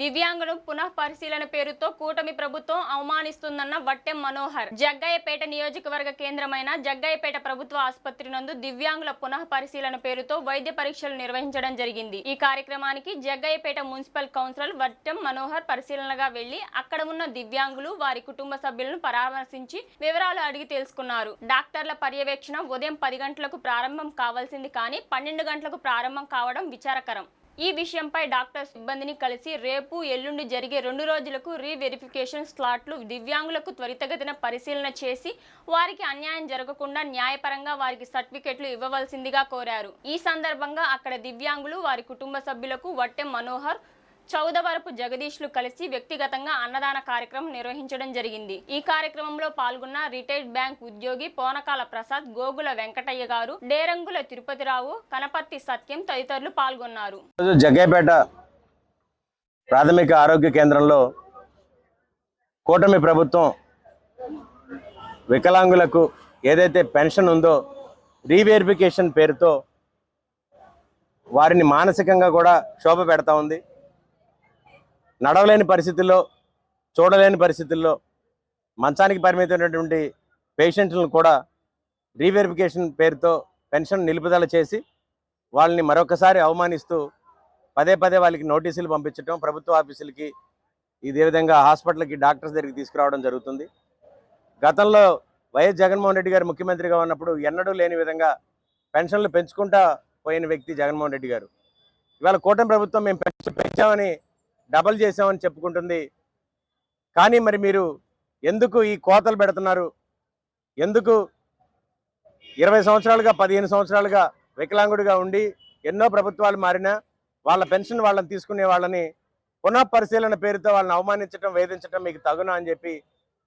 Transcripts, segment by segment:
దివ్యాంగులు పునః పరిశీలన పేరుతో కూటమి ప్రభుత్వం అవమానిస్తుందన్న వట్టెం మనోహర్. జగ్గయ్యపేట నియోజకవర్గ కేంద్రమైన జగ్గయ్యపేట ప్రభుత్వ ఆసుపత్రి నందు దివ్యాంగుల పునః పరిశీలన పేరుతో వైద్య పరీక్షలు నిర్వహించడం జరిగింది. ఈ కార్యక్రమానికి జగ్గయ్యపేట మున్సిపల్ కౌన్సిలర్ వట్టెం మనోహర్ పరిశీలనగా వెళ్ళి అక్కడ ఉన్న దివ్యాంగులు వారి కుటుంబ సభ్యులను పరామర్శించి వివరాలు అడిగి తెలుసుకున్నారు. డాక్టర్ల పర్యవేక్షణ ఉదయం పది గంటలకు ప్రారంభం కావాల్సింది కానీ పన్నెండు గంటలకు ప్రారంభం కావడం విచారకరం. ఈ విషయంపై డాక్టర్ సిబ్బందిని కలిసి రేపు ఎల్లుండి జరిగే రెండు రోజులకు రీవెరిఫికేషన్ స్లాట్లు దివ్యాంగులకు త్వరితగతిన పరిశీలన చేసి వారికి అన్యాయం జరగకుండా న్యాయపరంగా వారికి సర్టిఫికెట్లు ఇవ్వవలసిందిగా కోరారు. ఈ సందర్భంగా అక్కడ దివ్యాంగులు వారి కుటుంబ సభ్యులకు వట్టె మనోహర్ చౌదవరపు జగదీష్లు కలిసి వ్యక్తిగతంగా అన్నదాన కార్యక్రమం నిర్వహించడం జరిగింది. ఈ కార్యక్రమంలో పాల్గొన్న రిటైర్డ్ బ్యాంక్ ఉద్యోగి పోనకాల ప్రసాద్ గోగుల వెంకటయ్య గారు డేరంగుల తిరుపతిరావు కనపర్తి సత్యం తదితరులు పాల్గొన్నారు. ఈరోజు ప్రాథమిక ఆరోగ్య కేంద్రంలో కూటమి ప్రభుత్వం వికలాంగులకు ఏదైతే పెన్షన్ ఉందో రీవెరిఫికేషన్ పేరుతో వారిని మానసికంగా కూడా శోభ పెడతా ఉంది. నడవలేని పరిస్థితుల్లో చూడలేని పరిస్థితుల్లో మంచానికి పరిమితమైనటువంటి పేషెంట్లను కూడా రీవెరిఫికేషన్ పేరుతో పెన్షన్ నిలుపుదల చేసి వాళ్ళని మరొకసారి అవమానిస్తూ పదే పదే వాళ్ళకి నోటీసులు పంపించడం ప్రభుత్వ ఆఫీసులకి ఇదే విధంగా హాస్పిటల్కి డాక్టర్స్ దగ్గరికి తీసుకురావడం జరుగుతుంది. గతంలో వైఎస్ జగన్మోహన్ రెడ్డి గారు ముఖ్యమంత్రిగా ఉన్నప్పుడు ఎన్నడూ లేని విధంగా పెన్షన్లు పెంచుకుంటా పోయిన వ్యక్తి జగన్మోహన్ రెడ్డి గారు. ఇవాళ కూటమి ప్రభుత్వం మేము పెంచామని డబల్ చేసామని చెప్పుకుంటుంది. కానీ మరి మీరు ఎందుకు ఈ కోతలు పెడుతున్నారు? ఎందుకు ఇరవై సంవత్సరాలుగా పదిహేను సంవత్సరాలుగా వికలాంగుడిగా ఉండి ఎన్నో ప్రభుత్వాలు మారినా వాళ్ళ పెన్షన్ వాళ్ళని తీసుకునే వాళ్ళని పునః పరిశీలన పేరుతో వాళ్ళని అవమానించడం వేధించడం మీకు తగునా అని చెప్పి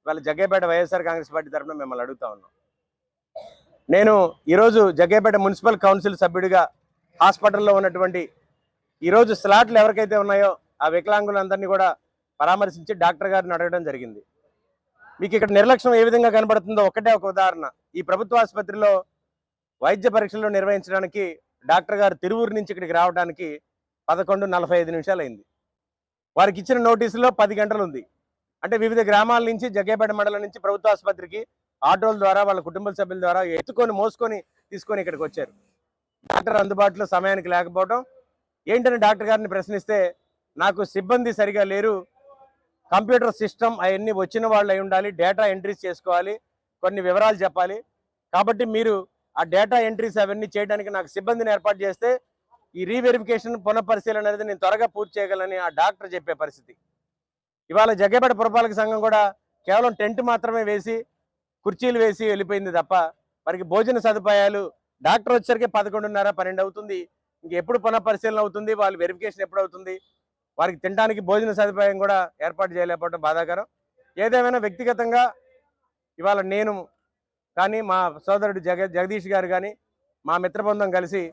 వాళ్ళ జగ్గేపేట వైఎస్ఆర్ కాంగ్రెస్ పార్టీ తరఫున మిమ్మల్ని అడుగుతా ఉన్నాం. నేను ఈరోజు జగ్గేపేట మున్సిపల్ కౌన్సిల్ సభ్యుడిగా హాస్పిటల్లో ఉన్నటువంటి ఈరోజు స్లాట్లు ఎవరికైతే ఉన్నాయో ఆ వికలాంగులందరినీ కూడా పరామర్శించి డాక్టర్ గారిని అడగడం జరిగింది. మీకు ఇక్కడ నిర్లక్ష్యం ఏ విధంగా కనబడుతుందో ఒకటే ఒక ఉదాహరణ. ఈ ప్రభుత్వ ఆసుపత్రిలో వైద్య పరీక్షలు నిర్వహించడానికి డాక్టర్ గారు తిరువూరు నుంచి ఇక్కడికి రావడానికి పదకొండు నలభై ఐదు నిమిషాలు అయింది వారికి ఇచ్చిన నోటీసులో పది గంటలు ఉంది అంటే వివిధ గ్రామాల నుంచి జగ్గేపేట మండలం నుంచి ప్రభుత్వ ఆసుపత్రికి ఆటోల ద్వారా వాళ్ళ కుటుంబ సభ్యుల ద్వారా ఎత్తుకొని మోసుకొని తీసుకొని ఇక్కడికి వచ్చారు. డాక్టర్ అందుబాటులో సమయానికి లేకపోవడం ఏంటని డాక్టర్ గారిని ప్రశ్నిస్తే నాకు సిబ్బంది సరిగా లేరు. కంప్యూటర్ సిస్టమ్ అవన్నీ వచ్చిన వాళ్ళు అయి ఉండాలి. డేటా ఎంట్రీస్ చేసుకోవాలి. కొన్ని వివరాలు చెప్పాలి. కాబట్టి మీరు ఆ డేటా ఎంట్రీస్ అవన్నీ చేయడానికి నాకు సిబ్బందిని ఏర్పాటు చేస్తే ఈ రీవెరిఫికేషన్ పునఃపరిశీలన అనేది నేను త్వరగా పూర్తి చేయగలని ఆ డాక్టర్ చెప్పే పరిస్థితి. ఇవాళ జగ్గేపేట పురపాలక సంఘం కూడా కేవలం టెంట్ మాత్రమే వేసి కుర్చీలు వేసి వెళ్ళిపోయింది తప్ప వారికి భోజన సదుపాయాలు డాక్టర్ వచ్చరికి పదకొండున్నర పన్నెండు అవుతుంది. ఇంక ఎప్పుడు పునఃపరిశీలన అవుతుంది? వాళ్ళ వెరిఫికేషన్ ఎప్పుడు అవుతుంది? వారికి తినడానికి భోజన సదుపాయం కూడా ఏర్పాటు చేయలేకపోవడం బాధాకరం. ఏదేమైనా వ్యక్తిగతంగా ఇవాళ నేను కానీ మా సోదరుడు జగ జగదీష్ గారు కానీ మా మిత్రబృందం కలిసి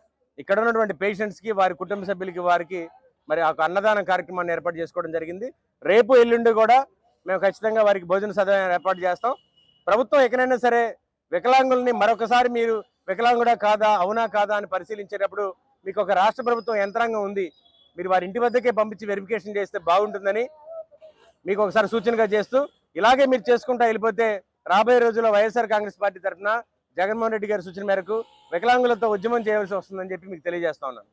ఇక్కడ ఉన్నటువంటి పేషెంట్స్కి వారి కుటుంబ సభ్యులకి వారికి మరి ఒక అన్నదాన కార్యక్రమాన్ని ఏర్పాటు చేసుకోవడం జరిగింది. రేపు ఎల్లుండి కూడా మేము ఖచ్చితంగా వారికి భోజన సదుపాయం ఏర్పాటు చేస్తాం. ప్రభుత్వం ఎక్కడైనా సరే వికలాంగుల్ని మరొకసారి మీరు వికలాంగుడా కాదా అవునా కాదా అని పరిశీలించేటప్పుడు మీకు ఒక రాష్ట్ర ప్రభుత్వం యంత్రాంగం ఉంది. మీరు వారి ఇంటి వద్దకే పంపించి వెరిఫికేషన్ చేస్తే బాగుంటుందని మీకు ఒకసారి సూచనగా చేస్తూ ఇలాగే మీరు చేసుకుంటా వెళ్ళిపోతే రాబోయే రోజుల్లో వైఎస్ఆర్ కాంగ్రెస్ పార్టీ తరఫున జగన్మోహన్ రెడ్డి గారి సూచన మేరకు వికలాంగులతో ఉద్యమం చేయవలసి వస్తుందని చెప్పి మీకు తెలియజేస్తా ఉన్నాను.